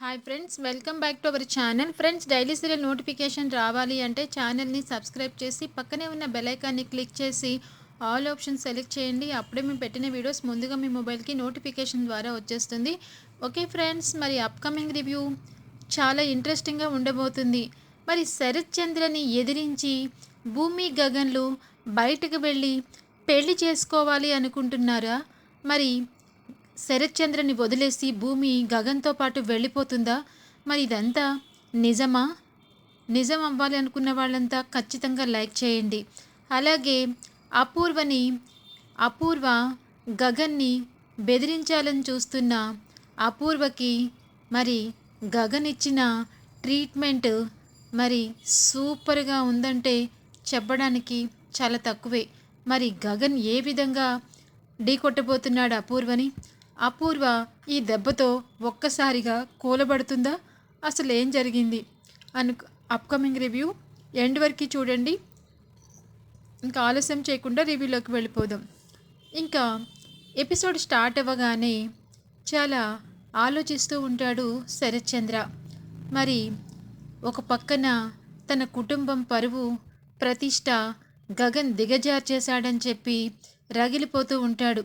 Hi friends welcome back to our channel friends daily serial notification రావాలి అంటే ఛానల్ని subscribe చేసి పక్కనే ఉన్న బెలైకాన్ని క్లిక్ చేసి ఆల్ ఆప్షన్ సెలెక్ట్ చేయండి. అప్పుడే మేము పెట్టిన వీడియోస్ ముందుగా మీ మొబైల్కి నోటిఫికేషన్ ద్వారా వచ్చేస్తుంది. ఓకే ఫ్రెండ్స్ మరి అప్కమింగ్ రివ్యూ చాలా ఇంట్రెస్టింగ్గా ఉండబోతుంది. మరి శరత్ చంద్రని ఎదిరించి భూమి గగన్లు బయటకు వెళ్ళి పెళ్ళి చేసుకోవాలి అనుకుంటున్నారా? మరి శరత్చంద్రని వదిలేసి భూమి గగన్తో పాటు వెళ్ళిపోతుందా? మరి ఇదంతా నిజమా? నిజం అవ్వాలి అనుకున్న వాళ్ళంతా ఖచ్చితంగా లైక్ చేయండి. అలాగే అపూర్వని అపూర్వ గగన్ని బెదిరించాలని చూస్తున్న అపూర్వకి మరి గగన్ ఇచ్చిన ట్రీట్మెంట్ మరి సూపర్గా ఉందంటే చెప్పడానికి చాలా తక్కువే. మరి గగన్ ఏ విధంగా ఢీకొట్టబోతున్నాడు అపూర్వని? అపూర్వ ఈ దెబ్బతో ఒక్కసారిగా కూలబడుతుందా? అసలు ఏం జరిగింది? అను అప్కమింగ్ రివ్యూ ఎండ్ వరకు చూడండి. ఇంకా ఆలస్యం చేయకుండా రివ్యూలోకి వెళ్ళిపోదాం. ఇంకా ఎపిసోడ్ స్టార్ట్ అవ్వగానే చాలా ఆలోచిస్తూ ఉంటాడు శరత్చంద్ర మరి ఒక పక్కన తన కుటుంబం పరువు ప్రతిష్ట గగన్ దిగజార్చేశాడని చెప్పి రగిలిపోతూ ఉంటాడు.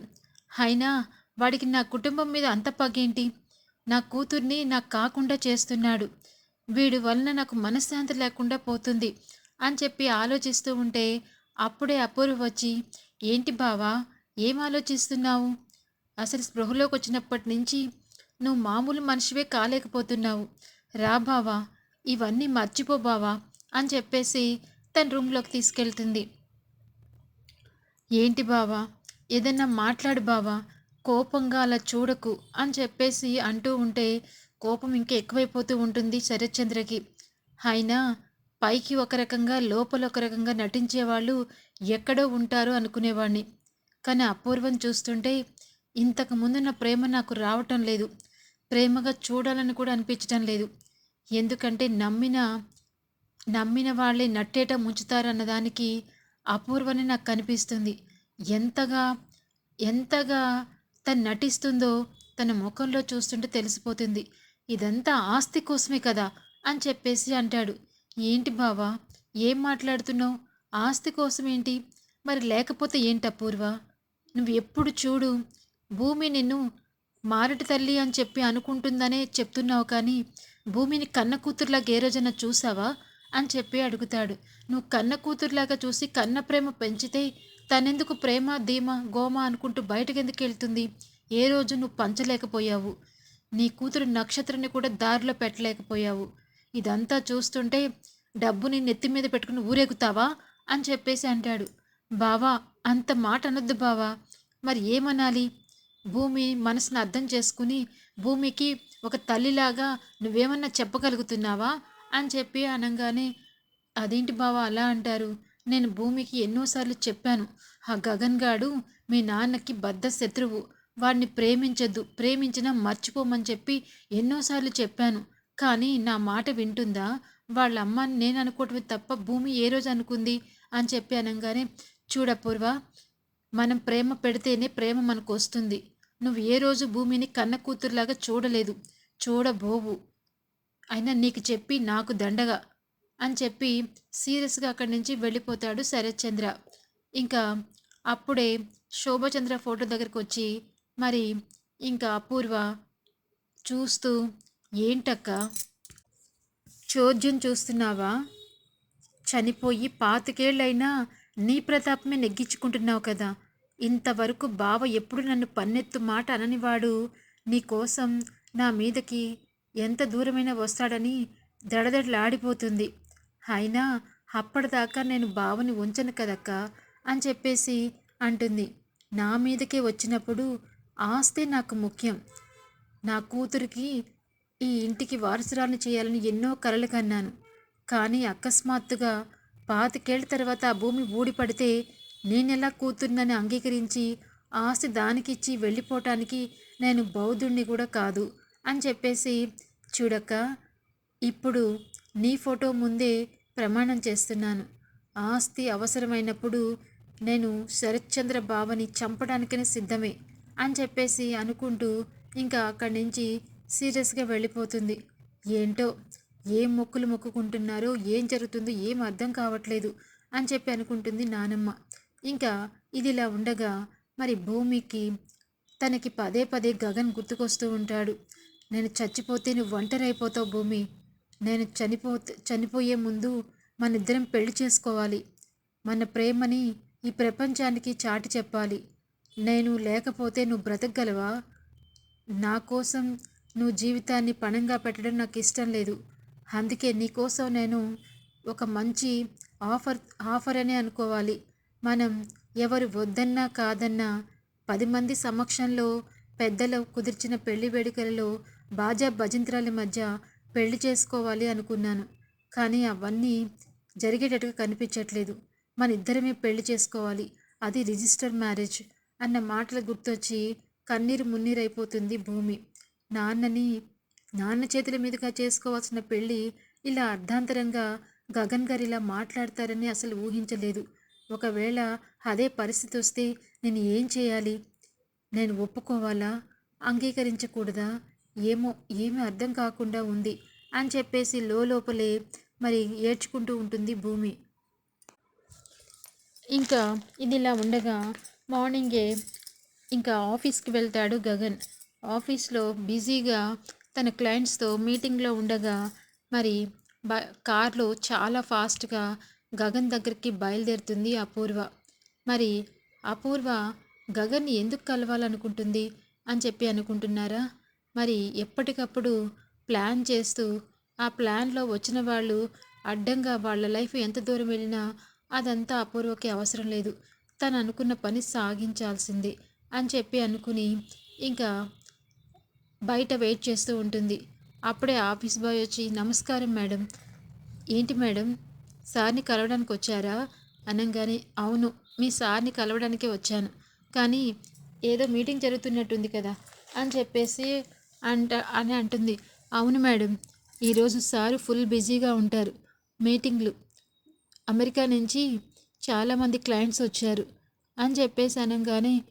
అయినా వాడికి నా కుటుంబం మీద అంత పగేంటి? నా కూతుర్ని నాకు కాకుండా చేస్తున్నాడు. వీడి వలన నాకు మనశ్శాంతి లేకుండా పోతుంది అని చెప్పి ఆలోచిస్తూ ఉంటే అప్పుడే అపూర్వ వచ్చి ఏంటి బావా ఏం ఆలోచిస్తున్నావు? అసలు స్పృహలోకి వచ్చినప్పటి నుంచి నువ్వు మామూలు మనిషివే కాలేకపోతున్నావు. రా బావా ఇవన్నీ మర్చిపో బావా అని చెప్పేసి తన రూమ్లోకి తీసుకెళ్తుంది. ఏంటి బావా ఏదన్నా మాట్లాడు బావా కోపంగా అలా చూడకు అని చెప్పేసి అంటూ ఉంటే కోపం ఇంకా ఎక్కువైపోతూ ఉంటుంది శరత్చంద్రకి. అయినా పైకి ఒక రకంగా లోపల ఒక రకంగా నటించేవాళ్ళు ఎక్కడో ఉంటారు అనుకునేవాడిని కానీ అపూర్వం చూస్తుంటే ఇంతకు ముందున్న ప్రేమ నాకు రావటం లేదు. ప్రేమగా చూడాలని కూడా అనిపించటం లేదు. ఎందుకంటే నమ్మిన నమ్మిన వాళ్ళే నట్టేట ముంచుతారన్నదానికి అపూర్వని నాకు కనిపిస్తుంది. ఎంతగా ఎంతగా తను నటిస్తుందో తన ముఖంలో చూస్తుంటే తెలిసిపోతుంది. ఇదంతా ఆస్తి కోసమే కదా అని చెప్పేసి అంటాడు. ఏంటి బావా ఏం మాట్లాడుతున్నావు? ఆస్తి కోసమేంటి? మరి లేకపోతే ఏంటి అపూర్వ? నువ్వు ఎప్పుడు చూడు భూమి నిన్ను మారటి తల్లి అని చెప్పి అనుకుంటుందనే చెప్తున్నావు కానీ భూమిని కన్న కూతురులాగా ఏ రోజైనా చూసావా అని చెప్పి అడుగుతాడు. నువ్వు కన్న కూతురులాగా చూసి కన్న ప్రేమ పెంచితే తనెందుకు ప్రేమ ధీమ గోమ అనుకుంటూ బయటకు ఎందుకు వెళ్తుంది? ఏ రోజు నువ్వు పంచలేకపోయావు? నీ కూతురు నక్షత్రాన్ని కూడా దారిలో పెట్టలేకపోయావు. ఇదంతా చూస్తుంటే డబ్బుని నెత్తి మీద పెట్టుకుని ఊరేగుతావా? అని చెప్పేసి అంటాడు. బావా అంత మాట అనొద్దు బావా. మరి ఏమనాలి? భూమి మనసును అర్థం చేసుకుని భూమికి ఒక తల్లిలాగా నువ్వేమన్నా చెప్పగలుగుతున్నావా? అని చెప్పి అనగానే అదేంటి బావా అలా అంటారు? నేను భూమికి ఎన్నోసార్లు చెప్పాను ఆ గగన్ గాడు మీ నాన్నకి బద్ధ శత్రువు. వాడిని ప్రేమించద్దు ప్రేమించినా మర్చిపోమని చెప్పి ఎన్నోసార్లు చెప్పాను. కానీ నా మాట వింటుందా? వాళ్ళ అమ్మని నేను అనుకోవటమే తప్ప భూమి ఏ రోజు అనుకుంది? అని చెప్పి అనగానే చూడపూర్వ మనం ప్రేమ పెడితేనే ప్రేమ మనకు వస్తుంది నువ్వు ఏ రోజు భూమిని కన్న కూతురులాగా చూడలేదు. చూడబోవు. అయినా నీకు చెప్పి నాకు దండగా. అని చెప్పి సీరియస్గా అక్కడి నుంచి వెళ్ళిపోతాడు శరత్చంద్ర. ఇంకా అప్పుడే శోభచంద్ర ఫోటో దగ్గరకు వచ్చి మరి ఇంకా అపూర్వ చూస్తూ ఏంటక్క? చోద్యం చూస్తున్నావా? చనిపోయి పాతికేళ్ళైనా నీ ప్రతాపమే నెగ్గించుకుంటున్నావు కదా. ఇంతవరకు బావ ఎప్పుడు నన్ను పన్నెత్తు మాట అననివాడు. నీ కోసం నా మీదకి ఎంత దూరమైనా వస్తాడని దడదడలాడిపోతుంది. అయినా అప్పటిదాకా నేను బావని ఉంచను కదక్క అని చెప్పేసి అంటుంది. నా మీదకే వచ్చినప్పుడు ఆస్తే నాకు ముఖ్యం. నా కూతురికి ఈ ఇంటికి వారసురాలు చేయాలని ఎన్నో కలలు కన్నాను. కానీ అకస్మాత్తుగా పాతికేళ్ళ తర్వాత ఆ భూమి ఊడిపడితే నేనెలా కూతుర్నని అంగీకరించి ఆస్తి దానికిచ్చి వెళ్ళిపోవటానికి నేను బౌద్ధుణ్ణి కూడా కాదు అని చెప్పేసి చూడక ఇప్పుడు నీ ఫోటో ముందే ప్రమాణం చేస్తున్నాను. ఆస్తి అవసరమైనప్పుడు నేను శరత్చంద్ర బావని చంపడానికనే సిద్ధమే అని చెప్పేసి అనుకుంటూ ఇంకా అక్కడి నుంచి సీరియస్గా వెళ్ళిపోతుంది. ఏంటో ఏం మొక్కులు మొక్కుకుంటున్నారో ఏం జరుగుతుందో ఏం అర్థం కావట్లేదు అని చెప్పి అనుకుంటుంది నానమ్మ. ఇంకా ఇది ఇలా ఉండగా మరి భూమికి తనకి పదే పదే గగన్ గుర్తుకొస్తూ ఉంటాడు. నేను చచ్చిపోతే నువ్వు ఒంటరైపోతావు భూమి. నేను చనిపో చనిపోయే ముందు మన ఇద్దరం పెళ్ళి చేసుకోవాలి. మన ప్రేమని ఈ ప్రపంచానికి చాటి చెప్పాలి. నేను లేకపోతే నువ్వు బ్రతకగలవా? నా కోసం నువ్వు జీవితాన్ని పణంగా పెట్టడం నాకు ఇష్టం లేదు. అందుకే నీకోసం నేను ఒక మంచి ఆఫర్ ఆఫర్ అనే అనుకోవాలి. మనం ఎవరు వద్దన్నా కాదన్నా పది మంది సమక్షంలో పెద్దలు కుదిర్చిన పెళ్ళి వేడుకలలో బాజా భజంత్రాల మధ్య పెళ్ళి చేసుకోవాలి అనుకున్నాను. కానీ అవన్నీ జరిగేటట్టుగా కనిపించట్లేదు. మన ఇద్దరమే పెళ్ళి చేసుకోవాలి. అది రిజిస్టర్ మ్యారేజ్ అన్న మాటలు గుర్తొచ్చి కన్నీరు మున్నీరైపోతుంది భూమి. నాన్నని నాన్న చేతుల మీదుగా చేసుకోవాల్సిన పెళ్ళి ఇలా అర్ధాంతరంగా గగన్ గారు ఇలా మాట్లాడతారని అసలు ఊహించలేదు. ఒకవేళ అదే పరిస్థితి వస్తే నేను ఏం చేయాలి? నేను ఒప్పుకోవాలా? అంగీకరించకూడదా? ఏమో ఏమీ అర్థం కాకుండా ఉంది అని చెప్పేసి లోపలే మరి ఏడ్చుకుంటూ ఉంటుంది భూమి. ఇంకా ఇది ఇలా ఉండగా మార్నింగే ఇంకా ఆఫీస్కి వెళ్తాడు గగన్. ఆఫీస్లో బిజీగా తన క్లయింట్స్తో మీటింగ్లో ఉండగా మరి బ కార్లో చాలా ఫాస్ట్గా గగన్ దగ్గరికి బయలుదేరుతుంది అపూర్వ. మరి అపూర్వ గగన్ని ఎందుకు కలవాలనుకుంటుంది? అని చెప్పి అనుకుంటున్నారా? మరి ఎప్పటికప్పుడు ప్లాన్ చేస్తూ ఆ ప్లాన్లో వచ్చిన వాళ్ళు అడ్డంగా వాళ్ళ లైఫ్ ఎంత దూరం వెళ్ళినా అదంతా అపూర్వకి అవసరం లేదు. తను అనుకున్న పని సాగించాల్సింది అని చెప్పి అనుకుని ఇంకా బయట వెయిట్ చేస్తూ ఉంటుంది. అప్పుడే ఆఫీస్ బాయ్ వచ్చి నమస్కారం మేడం. ఏంటి మేడం? సార్ని కలవడానికి వచ్చారా? అనగానే అవును మీ సార్ని కలవడానికే వచ్చాను. కానీ ఏదో మీటింగ్ జరుగుతున్నట్టుంది కదా అని చెప్పేసి అంట అని అంటుంది. అవును మేడం ఈరోజు సారు ఫుల్ బిజీగా ఉంటారు. మీటింగ్లు. అమెరికా నుంచి చాలామంది క్లయింట్స్ వచ్చారు. అని చెప్పేసి అనగానే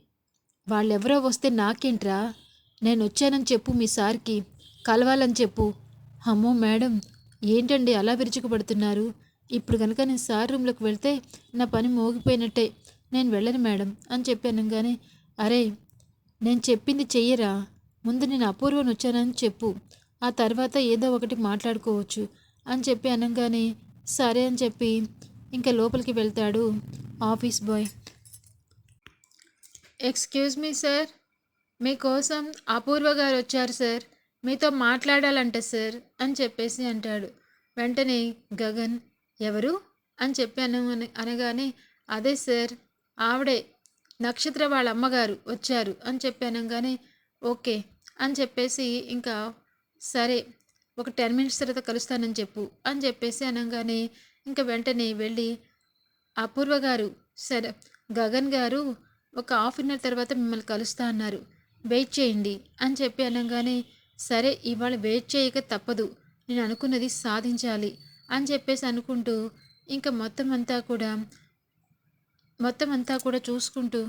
వాళ్ళెవరో వస్తే నాకేంట్రా? నేను వచ్చానని చెప్పు మీ సార్కి. కలవాలని చెప్పు. అమ్మో మేడం ఏంటండి అలా విరుచుకుపడుతున్నారు? ఇప్పుడు కనుక నేను సార్ రూమ్లోకి వెళ్తే నా పని మోగిపోయినట్టే. నేను వెళ్ళను మేడం అని చెప్పి అనగానే అరే నేను చెప్పింది చెయ్యరా? ముందు నేను అపూర్వం వచ్చానని చెప్పు. ఆ తర్వాత ఏదో ఒకటి మాట్లాడుకోవచ్చు అని చెప్పి అనగానే సరే అని చెప్పి ఇంకా లోపలికి వెళ్తాడు office boy. Excuse me sir మీకోసం అపూర్వ గారు వచ్చారు సార్ మీతో మాట్లాడాలంట సార్ అని చెప్పేసి అంటాడు. వెంటనే గగన్ ఎవరు? అని చెప్పి అన అనగానే అదే సార్ ఆవిడే నక్షత్ర వాళ్ళ అమ్మగారు వచ్చారు అని చెప్పి అనగానే ఓకే అని చెప్పేసి ఇంకా సరే ఒక టెన్ మినిట్స్ తర్వాత కలుస్తానని చెప్పు అని చెప్పేసి అనగానే ఇంకా వెంటనే వెళ్ళి అపూర్వ గారు సరే గగన్ గారు ఒక హాఫ్ అన్ అవర్ తర్వాత మిమ్మల్ని కలుస్తా అన్నారు. వెయిట్ చేయండి అని చెప్పి అనగానే సరే ఇవాళ వెయిట్ చేయక తప్పదు నేను అనుకున్నది సాధించాలి అని చెప్పేసి అనుకుంటూ ఇంకా మొత్తం అంతా కూడా మొత్తం అంతా కూడా చూసుకుంటూ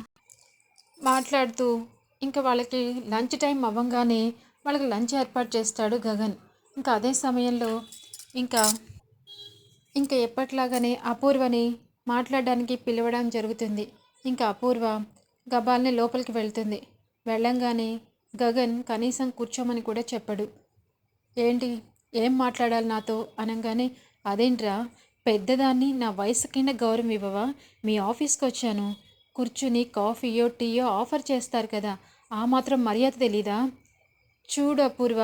మాట్లాడుతూ ఇంకా వాళ్ళకి లంచ్ టైం అవ్వగానే వాళ్ళకి లంచ్ ఏర్పాటు చేస్తాడు గగన్. ఇంకా అదే సమయంలో ఇంకా ఇంకా ఎప్పట్లాగానే అపూర్వని మాట్లాడడానికి పిలవడం జరుగుతుంది. ఇంకా అపూర్వ గబాల్ని లోపలికి వెళ్తుంది. వెళ్ళంగానే గగన్ కనీసం కూర్చోమని కూడా చెప్పడు. ఏంటి? ఏం మాట్లాడాలి నాతో? అనగానే అదేంట్రా? పెద్దదాన్ని నా వయసు కింద గౌరవం ఇవ్వవా? మీ ఆఫీస్కి వచ్చాను. కూర్చుని కాఫీయో టీయో ఆఫర్ చేస్తారు కదా ఆ మాత్రం మర్యాద తెలీదా? చూడు అపూర్వ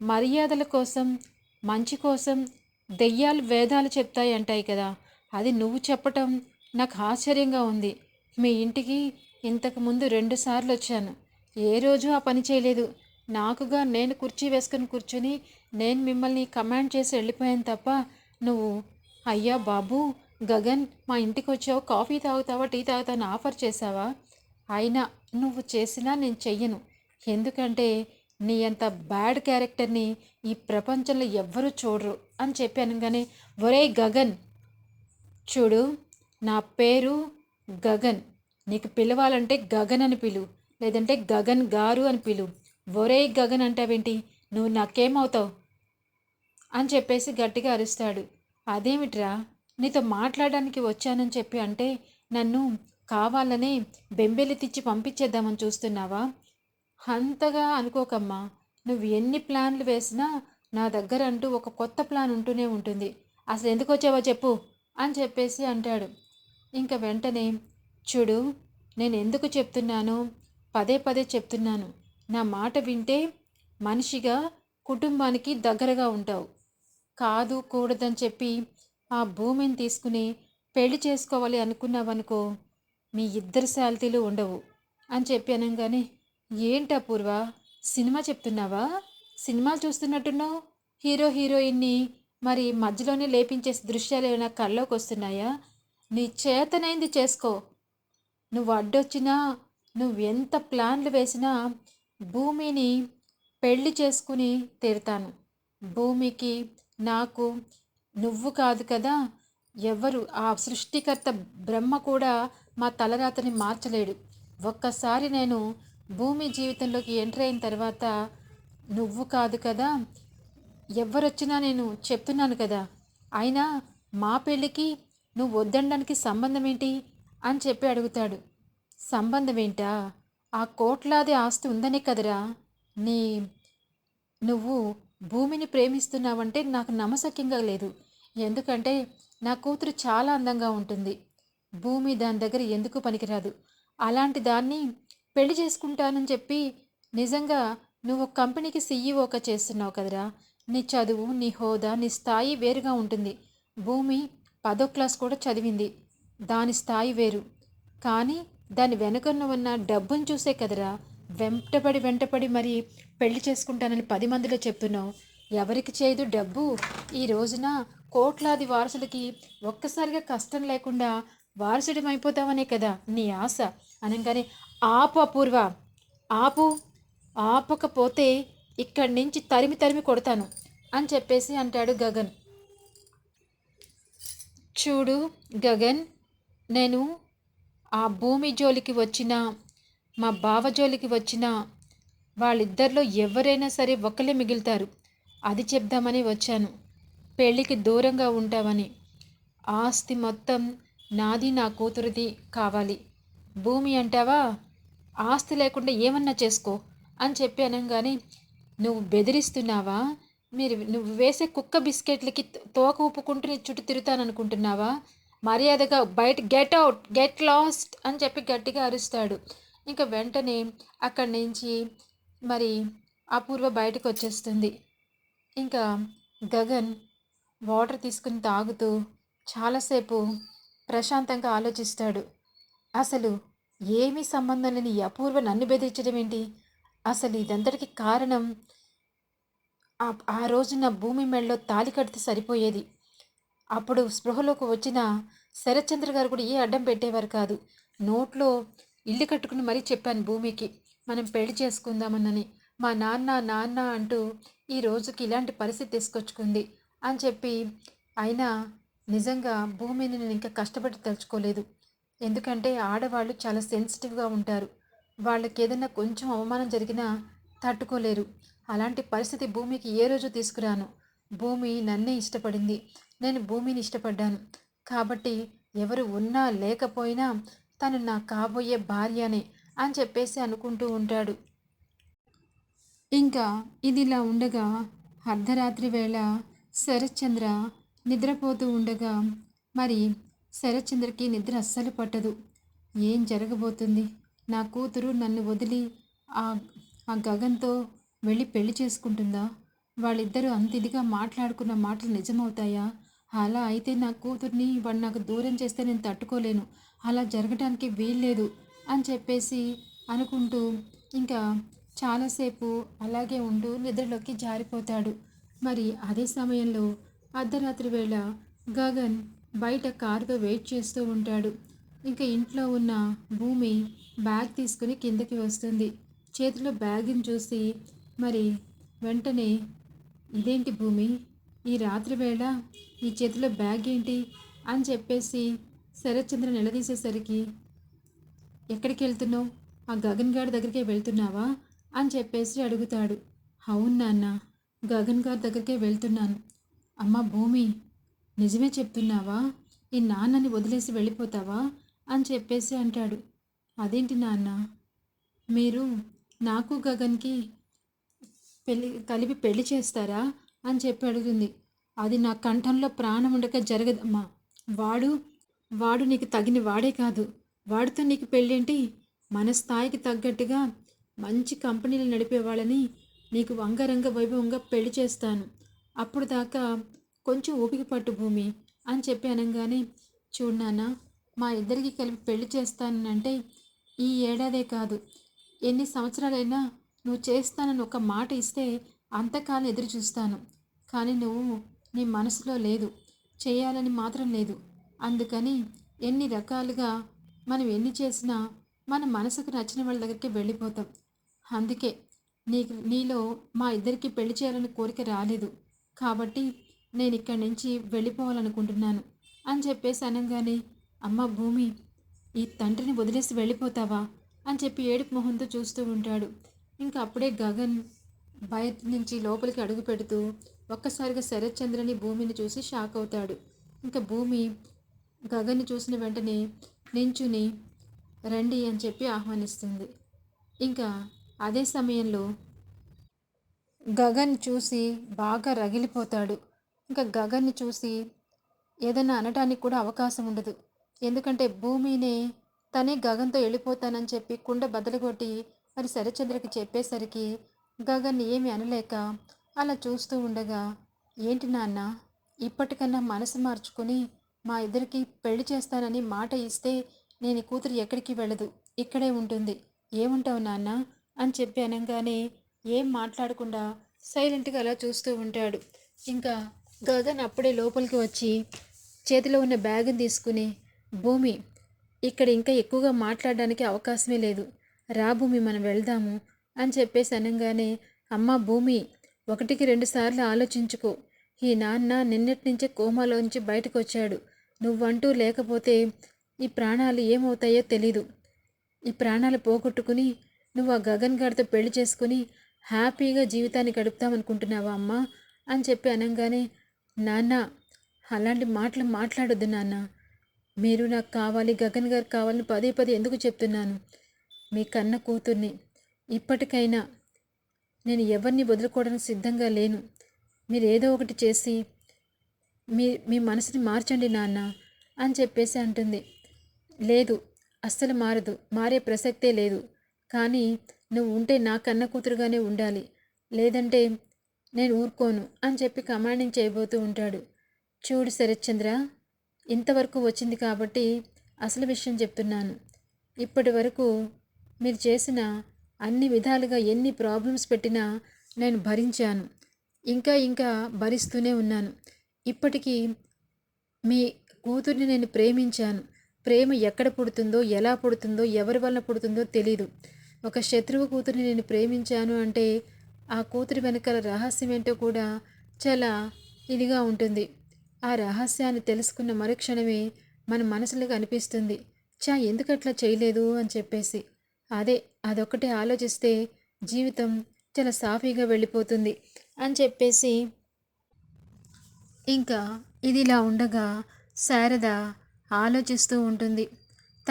మర్యాదల కోసం మంచి కోసం దెయ్యాలు వేదాలు చెప్తాయి అంటాయి కదా అది నువ్వు చెప్పటం నాకు ఆశ్చర్యంగా ఉంది. మీ ఇంటికి ఇంతకుముందు రెండుసార్లు వచ్చాను. ఏ రోజు ఆ పని చేయలేదు. నాకుగా నేను కుర్చీ వేసుకుని కూర్చుని నేను మిమ్మల్ని కమాండ్ చేసి వెళ్ళిపోయాను తప్ప నువ్వు అయ్యా బాబు గగన్ మా ఇంటికి వచ్చావు కాఫీ తాగుతావా టీ తాగుతావని ఆఫర్ చేసావా అయినా నువ్వు చేసినా నేను చెయ్యను. ఎందుకంటే నీ అంత బ్యాడ్ క్యారెక్టర్ని ఈ ప్రపంచంలో ఎవ్వరూ చూడరు అని చెప్పాను కానీ ఒరే గగన్! చూడు నా పేరు గగన్. నీకు పిలవాలంటే గగన్ అని పిలు లేదంటే గగన్ గారు అని పిలు. ఒరే గగన్ అంటావేంటి? నువ్వు నాకేమవుతావు అని చెప్పేసి గట్టిగా అరుస్తాడు. అదేమిట్రా? నీతో మాట్లాడడానికి వచ్చానని చెప్పి అంటే నన్ను కావాలనే బెంబేలి తెచ్చి పంపించేద్దామని చూస్తున్నావా? అంతగా అనుకోకమ్మా. నువ్వు ఎన్ని ప్లాన్లు వేసినా నా దగ్గర అంటూ ఒక కొత్త ప్లాన్ ఉంటూనే ఉంటుంది. అసలు ఎందుకు వచ్చావో చెప్పు అని చెప్పేసి అంటాడు. ఇంకా వెంటనే చూడు నేను ఎందుకు చెప్తున్నానో పదే పదే చెప్తున్నాను. నా మాట వింటే మనిషిగా కుటుంబానికి దగ్గరగా ఉంటావు. కాదు కూడదని చెప్పి ఆ భూమిని తీసుకుని పెళ్ళి చేసుకోవాలి అనుకున్నావనుకో మీ ఇద్దరు శాలతీలు ఉండవు అని చెప్పి అనగానే ఏంటా పూర్వ సినిమా చెప్తున్నావా? సినిమాలు చూస్తున్నట్టున్నావు? హీరో హీరోయిన్ని మరి మధ్యలోనే లేపించే దృశ్యాలు ఏమైనా కళ్ళలోకి వస్తున్నాయా? నీ చేతనైంది చేసుకో. నువ్వు అడ్డొచ్చినా నువ్వు ఎంత ప్లాన్లు వేసినా భూమిని పెళ్ళి చేసుకుని తీరుతాను. భూమికి నాకు నువ్వు కాదు కదా. ఎవరు? ఆ సృష్టికర్త బ్రహ్మ కూడా మా తలరాతని మార్చలేడు. ఒక్కసారి నేను భూమి జీవితంలోకి ఎంటర్ అయిన తర్వాత నువ్వు కాదు కదా. ఎవరొచ్చినా నేను చెప్తున్నాను కదా. అయినా మా పెళ్ళికి నువ్వు వద్దనడానికి సంబంధం ఏంటి అని చెప్పి అడుగుతాడు. సంబంధం ఏంటా ఆ కోట్లాది ఆస్తి ఉందనే కదరా. నీ నువ్వు భూమిని ప్రేమిస్తున్నావంటే నాకు నమ్మశక్యంగా లేదు. ఎందుకంటే నా కూతురు చాలా అందంగా ఉంటుంది. భూమి దాని దగ్గర ఎందుకు పనికిరాదు? అలాంటి దాన్ని పెళ్ళి చేసుకుంటానని చెప్పి నిజంగా నువ్వు ఒక కంపెనీకి సీఈఓగా చేస్తున్నావు కదరా. నీ చదువు నీ హోదా నీ స్థాయి వేరుగా ఉంటుంది. భూమి పదో క్లాస్ కూడా చదివింది. దాని స్థాయి వేరు. కానీ దాని వెనుకన్న ఉన్న డబ్బును చూసే కదరా. వెంటపడి వెంటపడి మరి పెళ్ళి చేసుకుంటానని పది మందిలో చెప్తున్నావు ఎవరికి చేయదు డబ్బు? ఈ రోజున కోట్లాది వారసులకి ఒక్కసారిగా కష్టం లేకుండా వారసుడం అయిపోతావనే కదా నీ ఆశ? అనగానే ఆపు అపూర్వ. ఆపు. ఆపకపోతే ఇక్కడి నుంచి తరిమి తరిమి కొడతాను అని చెప్పేసి అంటాడు గగన్. చూడు గగన్ నేను ఆ భూమి జోలికి వచ్చిన మా బావ జోలికి వచ్చిన వాళ్ళిద్దరిలో ఎవరైనా సరే ఒక్కలే మిగులుతారు. అది చెప్దామని వచ్చాను. పెళ్ళికి దూరంగా ఉంటామని. ఆస్తి మొత్తం నాది నా కూతురిది కావాలి. భూమి అంటావా? ఆస్తి లేకుండా ఏమన్నా చేసుకో అని చెప్పి అనగానే నువ్వు బెదిరిస్తున్నావా? మీరు నువ్వు వేసే కుక్క బిస్కెట్లకి తోక ఊపుకుంటూ నీ చుట్టూ తిరుగుతాననుకుంటున్నావా? మర్యాదగా బయట గెట్ అవుట్ గెట్ లాస్ట్ అని చెప్పి గట్టిగా అరుస్తాడు. ఇంకా వెంటనే అక్కడి నుంచి మరి అపూర్వ బయటకు వచ్చేస్తుంది ఇంకా గగన్ వాటర్ తీసుకుని తాగుతూ చాలాసేపు ప్రశాంతంగా ఆలోచిస్తాడు. అసలు ఏమీ సంబంధం లేని అపూర్వ నన్ను బెదిరించడం ఏంటి? అసలు ఇదంతటికి కారణం? ఆ రోజున భూమి మెడలో తాలి కడితే సరిపోయేది. అప్పుడు స్పృహలోకి వచ్చిన శరత్చంద్ర గారు కూడా ఏ అడ్డం పెట్టేవారు కాదు. నోట్లో ఇల్లు కట్టుకుని మరీ చెప్పాను భూమికి. మనం పెళ్ళి చేసుకుందామన్నని మా నాన్న నాన్న అంటూ ఈ రోజుకి ఇలాంటి పరిస్థితి తీసుకొచ్చుకుంది అని చెప్పి అయినా నిజంగా భూమిని నేను ఇంకా కష్టపడి తలుచుకోలేదు. ఎందుకంటే ఆడవాళ్ళు చాలా సెన్సిటివ్గా ఉంటారు. వాళ్ళకి ఏదైనా కొంచెం అవమానం జరిగినా తట్టుకోలేరు. అలాంటి పరిస్థితి భూమికి ఏ రోజు తీసుకురాను? భూమి నన్నే ఇష్టపడింది. నేను భూమిని ఇష్టపడ్డాను. కాబట్టి ఎవరు ఉన్నా లేకపోయినా తను నా కాబోయే భార్యనే. అని చెప్పేసి అనుకుంటూ ఉంటాడు. ఇంకా ఇదిలా ఉండగా అర్ధరాత్రి వేళ శరత్చంద్ర నిద్రపోతూ ఉండగా మరి శరత్చంద్రకి నిద్ర అస్సలు పట్టదు. ఏం జరగబోతుంది? నా కూతురు నన్ను వదిలి ఆ ఆ గగన్తో వెళ్ళి పెళ్ళి చేసుకుంటుందా? వాళ్ళిద్దరూ అంత ఇదిగా మాట్లాడుకున్న మాటలు నిజమవుతాయా? అలా అయితే నా కూతుర్ని వాడు నాకు దూరం చేస్తే నేను తట్టుకోలేను. అలా జరగడానికి వీల్లేదు. అని చెప్పేసి అనుకుంటూ ఇంకా చాలాసేపు అలాగే ఉంటూ నిద్రలోకి జారిపోతాడు. మరి అదే సమయంలో అర్ధరాత్రి వేళ గగన్ బయట కారుతో వెయిట్ చేస్తూ ఉంటాడు. ఇంకా ఇంట్లో ఉన్న భూమి బ్యాగ్ తీసుకుని కిందకి వస్తుంది. చేతిలో బ్యాగ్ని చూసి మరి వెంటనే ఇదేంటి భూమి? ఈ రాత్రి వేళ ఈ చేతిలో బ్యాగ్ ఏంటి? అని చెప్పేసి శరత్చంద్ర నిలదీసేసరికి ఎక్కడికి వెళ్తున్నావు? ఆ గగన్ గారి దగ్గరికే వెళ్తున్నావా? అని చెప్పేసి అడుగుతాడు. అవును నాన్న గగన్ గారి దగ్గరికే వెళ్తున్నాను. అమ్మ భూమి నిజమే చెప్తున్నావా? ఈ నాన్నని వదిలేసి వెళ్ళిపోతావా? అని చెప్పేసి అంటాడు. అదేంటి నాన్న? మీరు నాకు గగన్కి పెళ్ళి కలిపి పెళ్ళి చేస్తారా? అని చెప్పి అడుగుతుంది. అది నా కంఠంలో ప్రాణం ఉండక జరగదమ్మా. వాడు వాడు నీకు తగిన వాడే కాదు. వాడితో నీకు పెళ్ళేంటి? మన స్థాయికి తగ్గట్టుగా మంచి కంపెనీలు నడిపే వాళ్ళని నీకు వంగరంగ వైభవంగా పెళ్ళి చేస్తాను. అప్పుడు దాకా కొంచెం ఓపిక పట్టు భూమి అని చెప్పి అనగానే చూడు నాన్న మా ఇద్దరికి కలిపి పెళ్ళి చేస్తానంటే ఈ ఏడాదే కాదు. ఎన్ని సంవత్సరాలైనా నువ్వు చేస్తానని ఒక మాట ఇస్తే అంతకాలం ఎదురు చూస్తాను. కానీ నువ్వు నీ మనసులో లేదు. చేయాలని మాత్రం లేదు. అందుకని ఎన్ని రకాలుగా మనం ఎన్ని చేసినా మన మనసుకు నచ్చిన వాళ్ళ దగ్గరికి వెళ్ళిపోతాం. అందుకే నీకు నీలో మా ఇద్దరికి పెళ్ళి చేయాలని కోరిక రాలేదు. కాబట్టి నేను ఇక్కడి నుంచి వెళ్ళిపోవాలనుకుంటున్నాను అని చెప్పేసి అనగానే అమ్మ భూమి ఈ తండ్రిని వదిలేసి వెళ్ళిపోతావా? అని చెప్పి ఏడుపు మొహంతో చూస్తూ ఉంటాడు. ఇంకా అప్పుడే గగన్ బయట నుంచి లోపలికి అడుగు పెడుతూ ఒక్కసారిగా శరత్చంద్రని భూమిని చూసి షాక్ అవుతాడు. ఇంకా భూమి గగన్ని చూసిన వెంటనే నించుని రండి అని చెప్పి ఆహ్వానిస్తుంది. ఇంకా అదే సమయంలో గగన్ చూసి బాగా రగిలిపోతాడు. ఇంకా గగన్ని చూసి ఏదైనా అనటానికి కూడా అవకాశం ఉండదు. ఎందుకంటే భూమిని తనే గగన్తో వెళ్ళిపోతానని చెప్పి కుండ బద్దలుగొట్టి మరి శరచంద్రకి చెప్పేసరికి గగన్ ఏమి అనలేక అలా చూస్తూ ఉండగా ఏంటి నాన్న ఇప్పటికన్నా మనసు మార్చుకొని మా ఇద్దరికి పెళ్ళి చేస్తానని మాట ఇస్తే నేను కూతురు ఎక్కడికి వెళ్ళదు. ఇక్కడే ఉంటుంది. ఏముంటావు నాన్న? అని చెప్పి అనగానే ఏం మాట్లాడకుండా సైలెంట్గా అలా చూస్తూ ఉంటాడు. ఇంకా గగన్ అప్పుడే లోపలికి వచ్చి చేతిలో ఉన్న బ్యాగ్ని తీసుకుని భూమి ఇక్కడ ఇంకా ఎక్కువగా మాట్లాడడానికి అవకాశమే లేదు. రా భూమి మనం వెళ్దాము. అని చెప్పేసి అనగానే అమ్మ భూమి ఒకటికి రెండు సార్లు ఆలోచించుకో. ఈ నాన్న నిన్నటి నుంచే కోమాలోంచి బయటకు వచ్చాడు నువ్వంటూ లేకపోతే ఈ ప్రాణాలు ఏమవుతాయో తెలీదు. ఈ ప్రాణాలు పోగొట్టుకుని నువ్వు ఆ గగన్ గారితో పెళ్ళి చేసుకుని హ్యాపీగా జీవితాన్ని గడుపుతామనుకుంటున్నావా అమ్మా? అని చెప్పి అనగానే నాన్న అలాంటి మాటలు మాట్లాడొద్దు నాన్న. మీరు నాకు కావాలి గగన్ గారు కావాలని పదే పదే ఎందుకు చెప్తున్నాను? మీ కన్న కూతుర్ని ఇప్పటికైనా నేను ఎవరిని వదులుకోవడానికి సిద్ధంగా లేను. మీరు ఏదో ఒకటి చేసి మీ మీ మనసుని మార్చండి నాన్న అని చెప్పేసి అంటుంది. లేదు అస్సలు మారదు. మారే ప్రసక్తే లేదు. కానీ నువ్వు ఉంటే నా కన్న కూతురుగానే ఉండాలి. లేదంటే నేను ఊరుకోను అని చెప్పి కమాండింగ్ చేయబోతూ ఉంటాడు. చూడు శరత్చంద్ర ఇంతవరకు వచ్చింది కాబట్టి అసలు విషయం చెప్తున్నాను. ఇప్పటి వరకు మీరు చేసిన అన్ని విధాలుగా ఎన్ని ప్రాబ్లమ్స్ పెట్టినా నేను భరించాను. ఇంకా ఇంకా భరిస్తూనే ఉన్నాను. ఇప్పటికీ మీ కూతుర్ని నేను ప్రేమించాను. ప్రేమ ఎక్కడ పుడుతుందో ఎలా పుడుతుందో ఎవరి వలన పుడుతుందో తెలీదు. ఒక శత్రువు కూతుర్ని నేను ప్రేమించాను అంటే ఆ కూతురి వెనకాల రహస్యం ఏంటో కూడా చాలా ఇదిగా ఉంటుంది. ఆ రహస్యాన్ని తెలుసుకున్న మరుక్షణమే మన మనసులకు అనిపిస్తుంది. చా ఎందుకట్లా చేయలేదు అని చెప్పేసి. అదే అదొక్కటే ఆలోచిస్తే జీవితం చాలా సాఫీగా వెళ్ళిపోతుంది అని చెప్పేసి ఇంకా ఇదిలా ఉండగా శారద ఆలోచిస్తూ ఉంటుంది.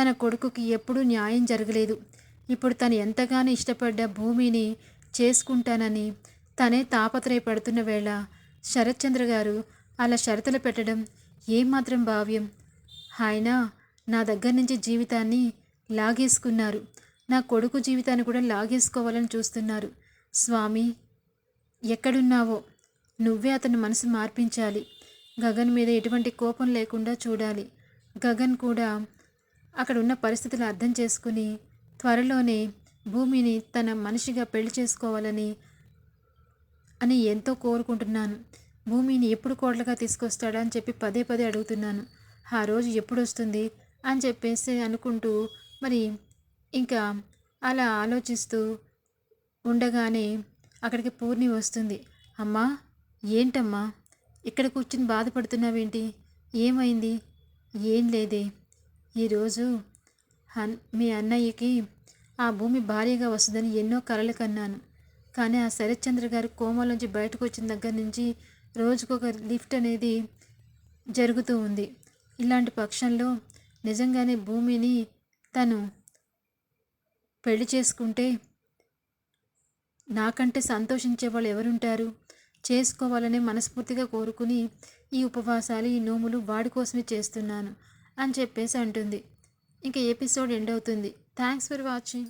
తన కొడుకుకి ఎప్పుడూ న్యాయం జరగలేదు. ఇప్పుడు తను ఎంతగానో ఇష్టపడ్డ భూమిని చేసుకుంటానని తనే తాపత్రయపడుతున్న వేళ శరత్చంద్ర గారు అలా షరతులు పెట్టడం ఏమాత్రం భావ్యం. ఆయన నా దగ్గర నుంచి జీవితాన్ని లాగేసుకున్నారు. నా కొడుకు జీవితాన్ని కూడా లాగేసుకోవాలని చూస్తున్నారు. స్వామి ఎక్కడున్నావో? నువ్వే అతని మనసు మార్పించాలి. గగన్ మీద ఎటువంటి కోపం లేకుండా చూడాలి. గగన్ కూడా అక్కడ ఉన్న పరిస్థితులు అర్థం చేసుకుని త్వరలోనే భూమిని తన మనిషిగా పెళ్ళి చేసుకోవాలని అని ఎంతో కోరుకుంటున్నాను. భూమిని ఎప్పుడు కోడలుగా తీసుకొస్తాడా అని చెప్పి పదే పదే అడుగుతున్నాను. ఆ రోజు ఎప్పుడు వస్తుంది అని చెప్పేసి అనుకుంటూ మరి ఇంకా అలా ఆలోచిస్తూ ఉండగానే అక్కడికి పూర్ణి వస్తుంది. అమ్మా ఏంటమ్మా? ఇక్కడ కూర్చుని బాధపడుతున్నావేంటి? ఏమైంది? ఏం లేదే. ఈరోజు అన్ మీ అన్నయ్యకి ఆ భూమి భారీగా వస్తుందని ఎన్నో కలలు కన్నాను. కానీ ఆ శరత్చంద్ర గారు కోమాలోంచి బయటకు వచ్చిన దగ్గర నుంచి రోజుకొక లిఫ్ట్ అనేది జరుగుతూ ఉంది. ఇలాంటి పక్షంలో నిజంగానే భూమిని తను పెళ్ళి చేసుకుంటే నాకంటే సంతోషించే వాళ్ళు ఎవరుంటారు? చేసుకోవాలని మనస్ఫూర్తిగా కోరుకుని ఈ ఉపవాసాలు ఈ నోములు వాడి కోసమే చేస్తున్నాను అని చెప్పేసి అంటుంది. ఇంకా ఎపిసోడ్ ఎండ్ అవుతుంది. Thanks for watching